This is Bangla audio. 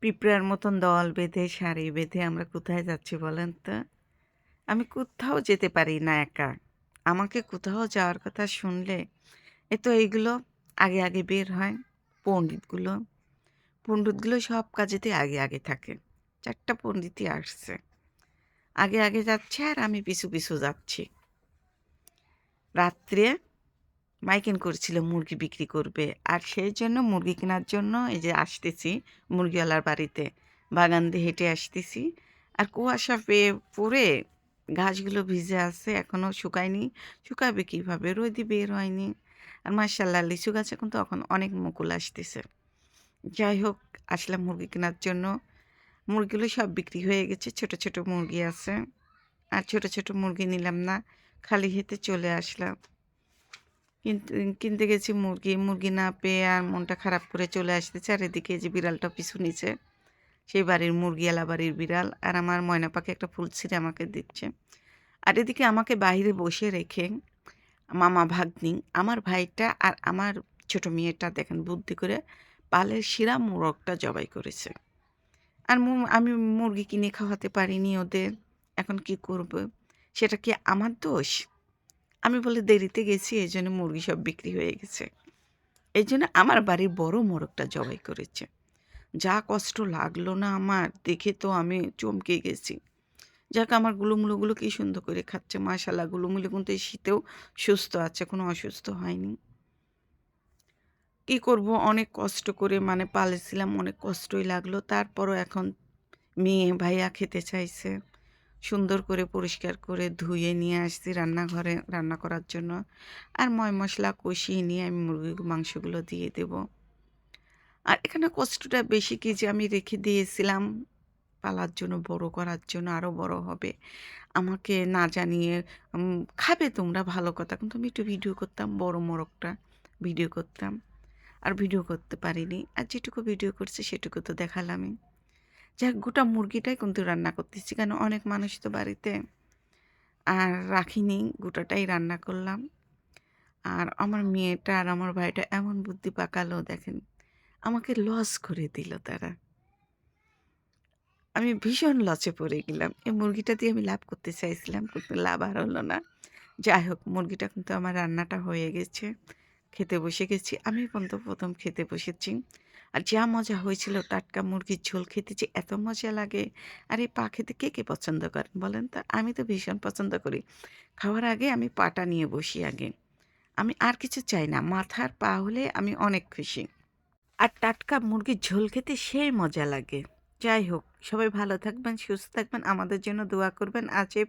পিঁপড়ার মতন দল বেঁধে সারি বেঁধে আমরা কোথায় যাচ্ছি বলেন তো? আমি কোথাও যেতে পারি না একা। আমাকে কোথাও যাওয়ার কথা শুনলে এ তো এইগুলো আগে আগে বের হয়, পণ্ডিতগুলো। পণ্ডিতগুলো সব কাজেতে আগে আগে থাকে। চারটা পণ্ডিতই আসছে। আগে আগে যাচ্ছে আর আমি পিছু পিছু যাচ্ছি। রাত্রে মাইকিন করছিল, মুরগি বিক্রি করবে। আর সেই জন্য মুরগি কেনার জন্য এই যে আসতেছি মুরগিওয়ালার বাড়িতে, বাগান দিয়ে হেঁটে আসতেছি। আর কুয়াশা পেয়ে পড়ে ঘাসগুলো ভিজে আছে এখনও শুকায়নি। শুকাবে কীভাবে? রোদি বের হয়নি। আর মার্শাল্লাহ লিচু গাছে কিন্তু এখন অনেক মুকুল আসতেছে। যাই হোক, আসলাম মুরগি কেনার জন্য। মুরগিগুলো সব বিক্রি হয়ে গেছে, ছোট ছোট মুরগি আছে। আর ছোট ছোট মুরগি নিলাম না, খালি হেতে চলে আসলাম। কিনতে কিনতে গেছি মুরগি মুরগি না পেয়ে আর মনটা খারাপ করে চলে আসতেছে। আর এদিকে যে বিড়ালটা পিছু নিচে সেই বাড়ির মুরগিওয়ালা বাড়ির বিড়াল। আর আমার ময়না পাখি একটা ফুল ছিঁড়ে আমাকে দিচ্ছে। আর এদিকে আমাকে বাইরে বসে রেখে মামা ভাগ্নি, আমার ভাইটা আর আমার ছোট মেয়েটা দেখেন বুদ্ধি করে পালের শিরা মোরগটা জবাই করেছে। আর আমি মুরগি কিনে খাওয়াতে পারিনি ওদের, এখন কি করব? সেটা কি আমার দোষ? আমি বলে দেরিতে গেছি, এই জন্য মুরগি সব বিক্রি হয়ে গেছে। এই জন্য আমার বাড়ির বড় মোরগটা জবাই করেছে। যা কষ্ট লাগল না আমার, দেখে তো আমি চমকে গেছি। যাক, আমার গুলুমুলুগুলো কি সুন্দর করে খাচ্ছে। মাশাল্লাহ গুলুমুলু কিন্তু এই শীতেও সুস্থ আছে, কোনো অসুস্থ হয়নি। কি করব? অনেক কষ্ট করে মানে পালেছিলাম অনেক কষ্টই লাগল। তারপরও এখন মেয়ে ভাইয়া খেতে চাইছে। সুন্দর করে পরিষ্কার করে ধুয়ে নিয়ে আসছি রান্নাঘরে রান্না করার জন্য। আর ময় মশলা কষিয়ে নিয়ে আমি মুরগির মাংসগুলো দিয়ে দেব। আর এখানে কষ্টটা বেশি কি যে আমি রেখে দিয়েছিলাম। পালার জন্য, বড় করার জন্য আরও বড় হবে। আমাকে না জানিয়ে খাবে তোমরা ভালো কথা। কিন্তু আমি একটু ভিডিও করতাম, বড় মোরগটা ভিডিও করতাম। আর ভিডিও করতে পারিনি। আর যেটুকু ভিডিও করছে সেটুকু তো দেখালামই। যাক, গোটা মুরগিটাই কিন্তু রান্না করতেছি, কেন অনেক মানুষ তো বাড়িতে। আর রাখিনি, গোটাটাই রান্না করলাম। আর আমার মেয়েটা আর আমার ভাইটা এমন বুদ্ধি পাকালো, দেখেন, আমাকে লস করে দিল তারা। আমি ভীষণ লসে পড়ে গেলাম। এই মুরগিটা দিয়ে আমি লাভ করতে চাইছিলাম, কিন্তু লাভ আর হলো না। যাই হোক, মুরগিটা কিন্তু আমার রান্নাটা হয়ে গেছে। খেতে বসে গেছি। আমি পর্যন্ত প্রথম খেতে বসেছি। আর যা মজা হয়েছিল টাটকা মুরগির ঝোল খেতে যে এত মজা লাগে। আর এই পা খেতে কে কে পছন্দ করেন বলেন তো? আমি তো ভীষণ পছন্দ করি। খাওয়ার আগে আমি পাটা নিয়ে বসি আগে। আমি আর কিছু চাই না, মাথার পা হলে আমি অনেক খুশি। আর টাটকা মুরগির ঝোল খেতে সেই মজা লাগে। যাই হোক, সবাই ভালো থাকবেন, সুস্থ থাকবেন, আমাদের জন্য দোয়া করবেন আজ এই